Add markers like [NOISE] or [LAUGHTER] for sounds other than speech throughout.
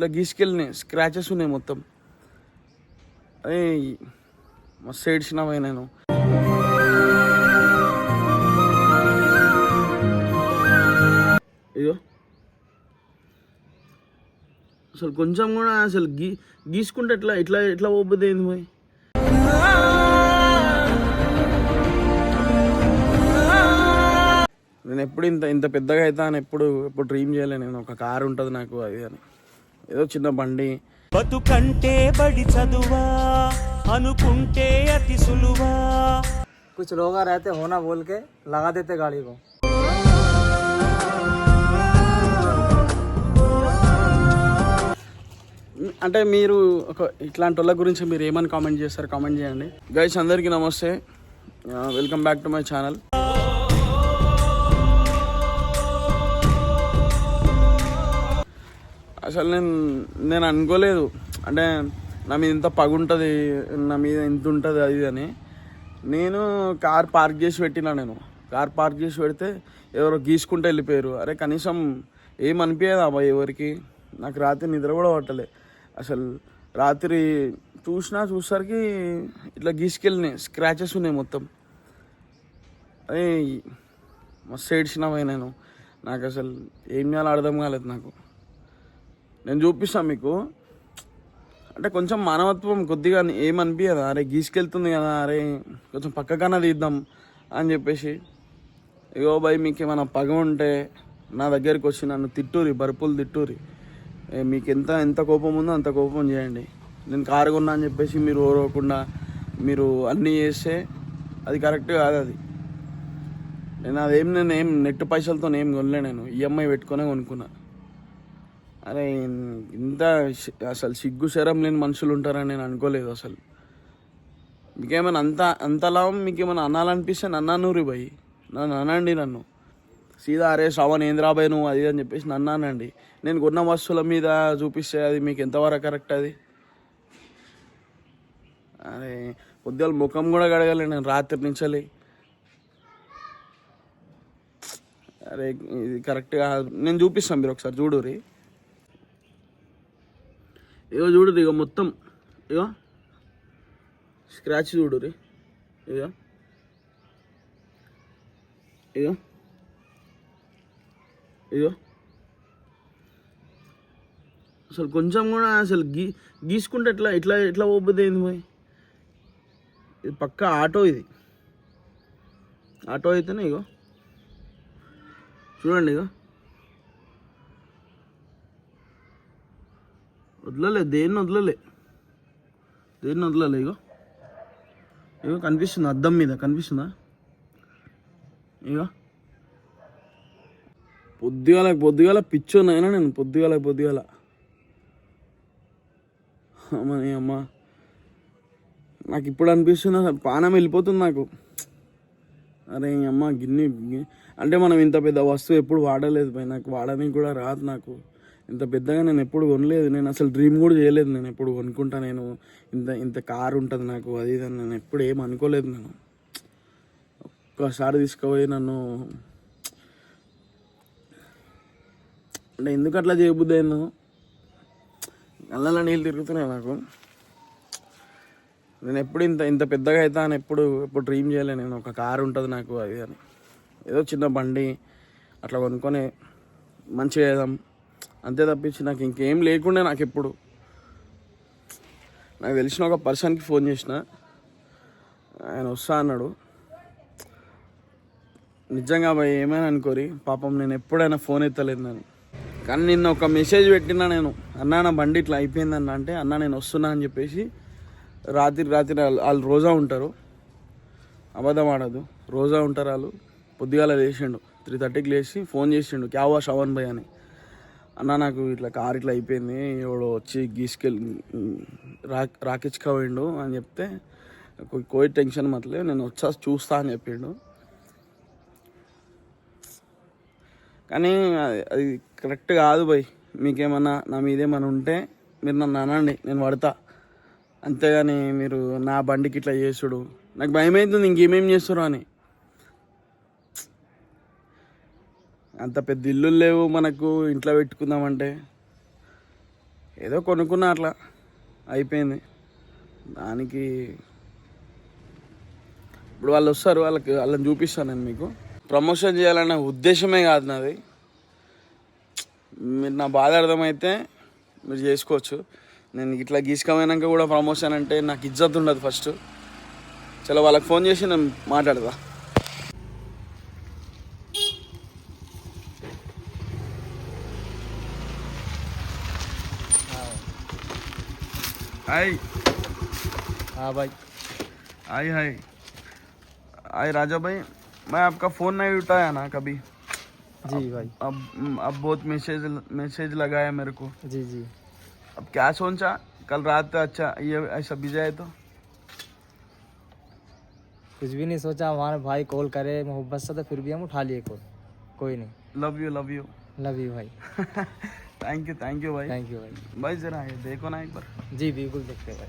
ఇట్లా గీసుకెళ్ళినాయి. స్క్రాచెస్ ఉన్నాయి మొత్తం. అదే మస్తు ఏడ్చినా పోయి నేను. అయ్యో అసలు కొంచెం కూడా అసలు గీ గీసుకుంటే ఎట్లా ఎట్లా ఎట్లా పోతుంది ఏంది పోయి? నేను ఎప్పుడు ఇంత ఇంత పెద్దగా అవుతా అని ఎప్పుడు ఎప్పుడు డ్రీమ్ చేయలే నేను. ఒక కారు ఉంటుంది నాకు అది అని. ఏదో చిన్న బండి బతుకంటే బడి చదువా అనుకుంటే అతి సులువా कुछ लोग आ रहते हो ना बोल के लगा देते गाड़ी को అంటే మీరు ఒక ఇట్లాంటి వాళ్ళ గురించి మీరు ఏమని కామెంట్ చేస్తారు కామెంట్ చేయండి గైస్ అందరికీ నమస్తే welcome back to my channel అసలు నేను నేను అనుకోలేదు. అంటే నా మీద ఇంత పగుంటుంది నా మీద ఇంత ఉంటుంది అది అని. నేను కార్ పార్క్ చేసి పెట్టినా నేను. కార్ పార్క్ చేసి పెడితే ఎవరో గీసుకుంటూ వెళ్ళిపోయారు. అరే కనీసం ఏం అనిపించదు అబ్బాయి ఎవరికి? నాకు రాత్రి నిద్ర కూడా పట్టలే. అసలు రాత్రి చూసినా చూసరికి ఇట్లా గీసుకెళ్ళినాయి. స్క్రాచెస్ ఉన్నాయి మొత్తం. అదే మస్తు ఏడ్చినవే నేను. నాకు అసలు ఏం చేయాలో అర్థం కాలేదు నాకు. నేను చూపిస్తాను మీకు. అంటే కొంచెం మానవత్వం కొద్దిగా ఏమనిపించదా అరే గీసుకెళ్తుంది కదా అరే కొంచెం పక్కకన్నా తీద్దాం అని చెప్పేసి. ఇగో భయ్ మీకు ఏమైనా పగ ఉంటే నా దగ్గరికి వచ్చి నన్ను తిట్టూరి బరుపులు తిట్టూరి. మీకు ఎంత ఎంత కోపం ఉందో అంత కోపం చేయండి. నేను కారు కొన్నా అని చెప్పేసి మీరు ఓరవకుండా మీరు అన్నీ చేస్తే అది కరెక్ట్ కాదు అది. నేను అదేం నేను ఏం నెట్ పైసలతో ఏం కొనలే నేను. ఈఎంఐ పెట్టుకునే కొనుక్కున్నా. అరే ఇంత అసలు సిగ్గు శరం లేని మనుషులు ఉంటారని నేను అనుకోలేదు అసలు. మీకేమైనా అంత అంతలా మీకేమైనా అనాలనిపిస్తే నన్ను అన్నూరి భయ్ నన్ను అనండి నన్ను. సీదా అరే శ్రవణ్ ఏంద్రాబాయ్ నువ్వు? అది అని చెప్పేసి నన్ను అనండి. నేను కొన్న వస్తువుల మీద చూపిస్తే అది మీకు ఎంతవరకు కరెక్ట్ అది? అరే పొద్దుల ముఖం కూడా కడగలే నేను రాత్రి నుంచాలి. అరే ఇది కరెక్ట్గా నేను చూపిస్తాను మీరు ఒకసారి చూడురి ఇగో చూడు ఇగో మొత్తం. ఇగో. స్క్రాచ్ చూడు రీ. ఇగో ఇగో ఇగో అసలు కొంచెం కూడా అసలు గీ గీసుకుంటే ఎట్లా ఎట్లా ఎట్లా పోతుంది ఏంది పోయి ఇది పక్క ఆటో ఇది. ఆటో అయితేనే ఇగో. చూడండి ఇగో. వదలలే దేన్ని వదలలే? దేన్ని వదలలే ఇగో? ఇగో కనిపిస్తుంది అద్దం మీద కనిపిస్తుందా? ఇగో? పొద్దుగాల పొద్దుగాల పిచ్చోనైనా నేను పొద్దుగాల పొద్దుగాల. అమ్మ నీ అమ్మ. నాకు ఇప్పుడు అనిపిస్తుంది అసలు పానం వెళ్ళిపోతుంది నాకు. అరే ఈ అమ్మ గిన్నె అంటే మనం ఇంత పెద్ద వస్తువు ఎప్పుడు వాడలేదు పై నాకు వాడడానికి కూడా రాదు నాకు. ఇంత పెద్దగా నేను ఎప్పుడు కొనలేదు. నేను అసలు డ్రీమ్ కూడా చేయలేదు. నేను ఎప్పుడు కొనుక్కుంటా నేను. ఇంత ఇంత కారు ఉంటుంది నాకు అది ఇది అని నేను ఎప్పుడు ఏం అనుకోలేదు నేను. ఒక్కసారి తీసుకుపోయి నన్ను అంటే ఎందుకు అట్లా చేయబుద్ది అయిందో? కళ్ళలో నీళ్ళు తిరుగుతున్నాయి నాకు. నేను ఎప్పుడు ఇంత ఇంత పెద్దగా అవుతా అని ఎప్పుడు ఎప్పుడు డ్రీమ్ చేయలే నేను. ఒక కారు ఉంటుంది నాకు అది అని. ఏదో చిన్న బండి అట్లా కొనుక్కొని మంచిగా చేద్దాం. అంతే తప్పించి నాకు ఇంకేం లేకుండే నాకు ఎప్పుడు నాకు తెలిసిన ఒక పర్సన్కి ఫోన్ చేసిన. ఆయన వస్తా అన్నాడు. నిజంగా భయ ఏమైనా అనుకోరి? పాపం నేను ఎప్పుడైనా ఫోన్ ఎత్తలేదు నేను కానీ నిన్న ఒక మెసేజ్ పెట్టినా నేను అన్నా నా బండి ఇట్లా అయిపోయిందన్న అంటే అన్న నేను వస్తున్నా అని చెప్పేసి రాత్రి రాత్రి వాళ్ళు వాళ్ళు రోజా ఉంటారు. అబద్ధం ఆడదు. రోజా ఉంటారు వాళ్ళు పొద్దుగాల లేచిండు. త్రీ థర్టీకి లేచి ఫోన్ చేసిండు. క్యావా షవన్ భయ్? అని. అన్న నాకు ఇట్లా కార్ ఇట్లా అయిపోయింది ఎవడో వచ్చి గీసుకెళ్ళి రా రాకిచ్చుకోవేండు అని చెప్తే కోవిడ్ టెన్షన్ మతలే నేను వచ్చా చూస్తా అని చెప్పిండు. కానీ అది- అది కరెక్ట్ కాదు భయ్ మీకేమన్నా నా మీదేమన్నా ఉంటే మీరు నన్ను అనండి నేను పడతా. అంతేగాని మీరు నా బండికి ఇట్లా చేసుడు. నాకు భయం అవుతుంది ఇంకేమేం చేస్తారు అని. అంత పెద్ద ఇల్లు లేవు మనకు ఇంట్లో పెట్టుకుందామంటే. ఏదో కొనుక్కున్నా అట్లా. అయిపోయింది. దానికి ఇప్పుడు వాళ్ళు వస్తారు వాళ్ళకి వాళ్ళని చూపిస్తాను నేను మీకు. ప్రమోషన్ చేయాలనే ఉద్దేశమే కాదు నాది. మీరు నా బాధ అర్థమైతే మీరు చేసుకోవచ్చు. నేను ఇట్లా గీసుకపోయినాక కూడా ప్రమోషన్ అంటే నాకు ఇజ్జత్ ఉండదు ఫస్ట్. చలో వాళ్ళకి ఫోన్ చేసి నేను మాట్లాడదా హాయ్ हाँ भाई। हाय हाय हाय राजा भाई मैं आपका फ़ोन नहीं उठाया ना कभी। जी भाई। अब अब बहुत मैसेज मैसेज लगाया मेरे को। जी जी। अब क्या सोचा? कल रात अच्छा ये ऐसा भिजाए तो। कुछ भी नहीं सोचा हमारे भाई कॉल करे मोहब्बत से तो फिर भी हम उठा लिए कॉल कोई नहीं। Love you love you love you भाई। [LAUGHS] थैंक यू थैंक यू भाई थैंक यू भाई भाई जरा ये देखो ना एक बार। जी बिल्कुल देखते हैं भाई।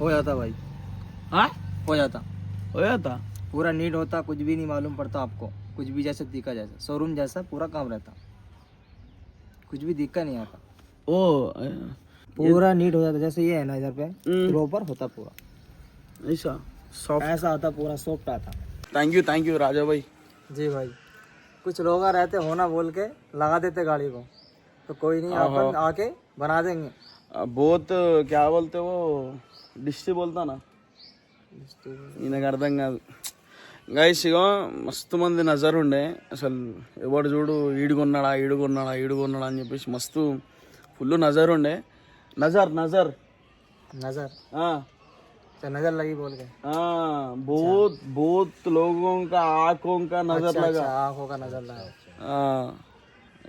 हो जाता भाई। हाँ? हो जाता। हो जाता? पूरा नीट होता कुछ भी नहीं मालूम पड़ता आपको। कुछ भी जैसे दिखा जैसा। शोरूम जैसा पूरा काम रहता। कुछ भी दिक्कत नहीं आता। ओ पूरा नीट हो जाता। जैसे ये है ना इधर पे हम्म। प्रॉपर होता पूरा। ऐसा? सॉफ्ट ऐसा आता पूरा सॉफ्ट आता thank you thank you Raja भाई जी भाई कुछ लोग रहते होना बोल के लगा देते गाड़ी को तो कोई नहीं अपन आके बना देंगे अब बहुत क्या बोलते वो डिश बोलता ना ఈయనకు అర్థం కాదు గైస్ ఇగో మస్తు మంది నజర్ ఉండే అసలు ఎవడు చూడు ఈడుకున్నాడా ఈడుకున్నాడా ఈడుకున్నాడా అని చెప్పేసి మస్తు ఫుల్ నజర్ ఉండే నజర్ నజర్ नजर ఆ, तो नजर लगी बोल के ఆ, बहुत बहुत लोगों का आंखों का नजर अच्छा, लगा अच्छा, आंखों का नजर लगा ఆ,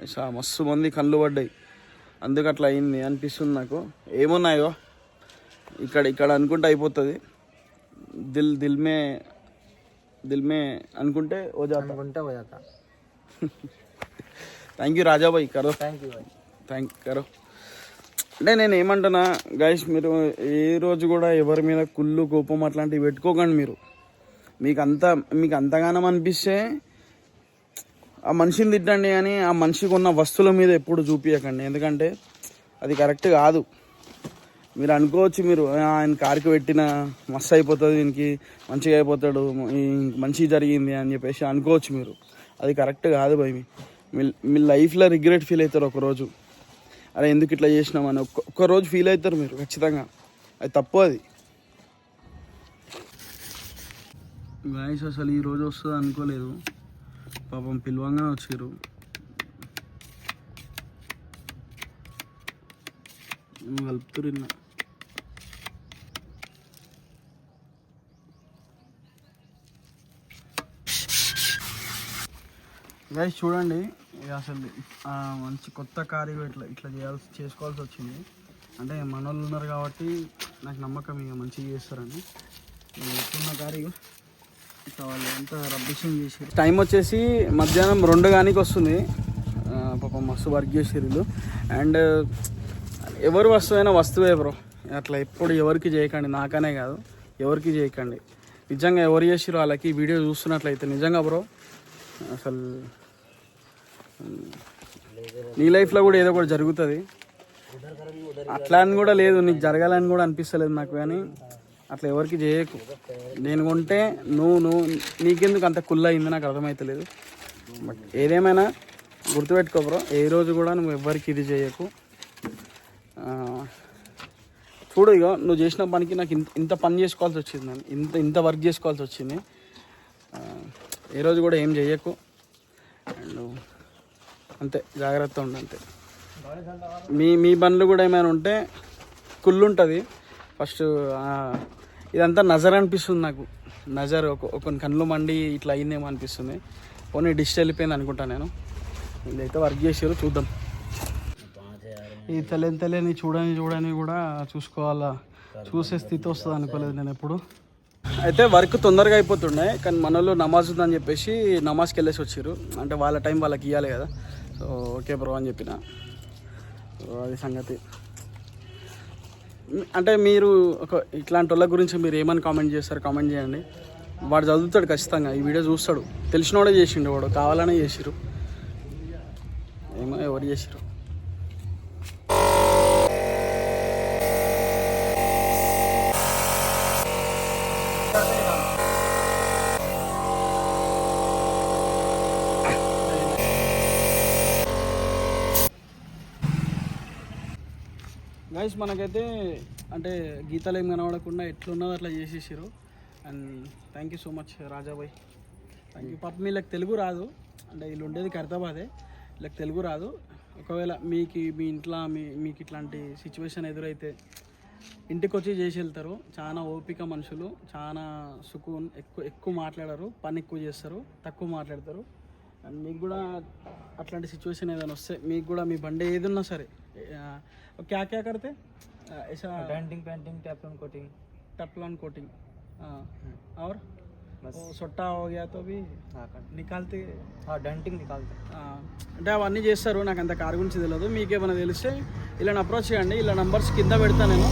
ऐसा మస్తు మంది కళ్ళు పడ్డాయి అందుకు అట్లా అయింది అనిపిస్తుంది నాకు ఏమున్నాయో ఇక్కడ ఇక్కడ అనుకుంటే అయిపోతుంది దిల్ దిల్ మే దిల్ మే అనుకుంటే ఓ జాతా घंटा हो जाता థ్యాంక్ యూ రాజాబాయ్ కరో थैंक यू भाई థ్యాంక్ కరో అంటే నేను ఏమంటున్నా గైస్ మీరు ఏ రోజు కూడా ఎవరి మీద కుళ్ళు కోపం అట్లాంటివి పెట్టుకోకండి మీరు. మీకు అంత మీకు అంతగానం అనిపిస్తే ఆ మనిషిని తిట్టండి కానీ ఆ మనిషికి ఉన్న వస్తువుల మీద ఎప్పుడు చూపించకండి ఎందుకంటే అది కరెక్ట్ కాదు. మీరు అనుకోవచ్చు మీరు ఆయన కారుకి పెట్టిన మస్తు అయిపోతుంది దీనికి మంచిగా అయిపోతాడు మంచి జరిగింది అని చెప్పేసి అనుకోవచ్చు మీరు. అది కరెక్ట్ కాదు భయ మీ. మీ- మీ లైఫ్లో రిగ్రెట్ ఫీల్ అవుతారు ఒకరోజు. అరే ఎందుకు ఇట్లా చేసినామని ఒక్క ఒక్కరోజు ఫీల్ అవుతారు మీరు ఖచ్చితంగా. అది తప్పు అది. గాయస్ అసలు ఈ రోజు వస్తుంది అనుకోలేదు. పాపం పిలవంగానే వచ్చారు కలుపుతున్నా గైస్ చూడండి. ఇది అసలు మంచి కొత్త కారు ఇట్లా ఇట్లా చేయాల్సి చేసుకోవాల్సి వచ్చింది. అంటే మన వాళ్ళు ఉన్నారు కాబట్టి నాకు నమ్మకం ఇక మంచిగా చేస్తారని. నేను ఎప్పుడున్న కారు ఇట్లా వాళ్ళు ఎంత రబ్బిషింగ్ చేసి టైం వచ్చేసి మధ్యాహ్నం రెండు గానికి వస్తుంది. పాపం మస్తు వర్క్ చేసేరు అండ్ ఎవరు వస్తువైనా వస్తువే బ్రో అట్లా ఎప్పుడు ఎవరికి చేయకండి. నాకనే కాదు. ఎవరికి చేయకండి. నిజంగా ఎవరు చేసిరో వాళ్ళకి వీడియో చూస్తున్నట్లయితే నిజంగా బ్రో అసలు నీ లైఫ్లో కూడా ఏదో ఒకటి జరుగుతుంది. అట్లా అని కూడా లేదు నీకు జరగాలని కూడా అనిపిస్తలేదు నాకు కానీ అట్లా ఎవరికి చేయకు. నేను కొంటే నువ్వు నువ్వు నీకెందుకు అంత కుల్ల అయింది నాకు అర్థమవుతలేదు బట్ ఏదేమైనా గుర్తుపెట్టుకోబ్రో ఏ రోజు కూడా నువ్వు ఎవ్వరికి ఇది చేయకు. చూడు ఇగో నువ్వు చేసిన పనికి నాకు ఇంత ఇంత పని చేసుకోవాల్సి వచ్చింది నేను. ఇంత ఇంత వర్క్ చేసుకోవాల్సి వచ్చింది. ఏ రోజు కూడా ఏం చేయకు. అండ్ అంతే జాగ్రత్త ఉండు అంతే. మీ మీ బండ్లు కూడా ఏమైనా ఉంటే కుళ్ళు ఉంటుంది ఫస్ట్ ఇదంతా నజర్ అనిపిస్తుంది నాకు. నజర్ ఒక కొన్ని కళ్ళు మండి ఇట్లా అయిందేమో అనిపిస్తుంది. పోనీ డిష్ వెళ్ళిపోయింది అనుకుంటా నేను. ఇదైతే వర్క్ చేసారు చూద్దాం. ఈ తెలియని తెలియని చూడని చూడని కూడా చూసుకోవాలా? చూసే స్థితి వస్తుంది అనుకోలేదు నేను ఎప్పుడు. అయితే వర్క్ తొందరగా అయిపోతుండే కానీ మనలో నమాజ్ ఉందని చెప్పేసి నమాజ్కి వెళ్ళేసి వచ్చారు అంటే వాళ్ళ టైం వాళ్ళకి ఇవ్వాలి కదా. సో ఓకే బ్రో అని చెప్పిన. సో అది సంగతి. అంటే మీరు ఒక ఇట్లాంటి వాళ్ళ గురించి మీరు ఏమని కామెంట్ చేస్తారు కామెంట్ చేయండి. వాడు చదువుతాడు ఖచ్చితంగా ఈ వీడియో చూస్తాడు. తెలిసినోడే చేసిండు వాడు కావాలనే చేసిరు ఏమో ఎవరు చేసిరు గైస్ మనకైతే అంటే గీతలు ఏం కనబడకుండా ఎట్లున్నదో అట్లా చేసేసారు and thank you so much Rajabai. Thank you పాప వీళ్ళకి తెలుగు రాదు. అంటే వీళ్ళు ఉండేది ఖరీదాబాదే వీళ్ళకి తెలుగు రాదు. ఒకవేళ మీకు మీ ఇంట్లో మీ మీకు ఇట్లాంటి సిచ్యువేషన్ ఎదురైతే ఇంటికి వచ్చి చేసి వెళ్తారు. చాలా ఓపిక మనుషులు చాలా సుకూన్ ఎక్కువ ఎక్కువ మాట్లాడరు పని ఎక్కువ చేస్తారు తక్కువ మాట్లాడతారు. అండ్ మీకు కూడా అట్లాంటి సిచ్యువేషన్ ఏదైనా వస్తే మీకు కూడా మీ బండి ఏదన్నా సరే क्या क्या करते आ, ऐसा denting painting Teflon coating Teflon coating हाँ और बस वो सट्टा हो गया तो भी हाँ कर నికాల్తే हाँ डेंटिंग निकालते ఆ, అంటే అవన్నీ చేస్తారు నాకు అంత కార్ గురించి తెలియదు మీకేమైనా తెలిస్తే ఇలా అప్రోచ్ చేయండి ఇలా నంబర్స్ కింద పెడతా నేను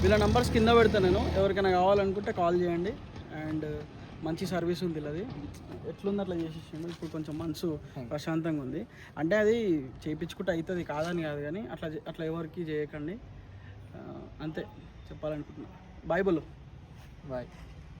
వీళ్ళ నంబర్స్ కింద పెడతా నేను ఎవరికైనా కావాలనుకుంటే కాల్ చేయండి అండ్ మంచి సర్వీస్ ఉంది అది ఎట్లుంది అట్లా చేసేసిండు? ఇప్పుడు కొంచెం మనసు ప్రశాంతంగా ఉంది. అంటే అది చేయించుకుంటే అవుతుంది కాదని కాదు కానీ అట్లా అట్లా ఎవరికి చేయకండి. అంతే చెప్పాలనుకుంటున్నా. బాయ్ బోలు बाय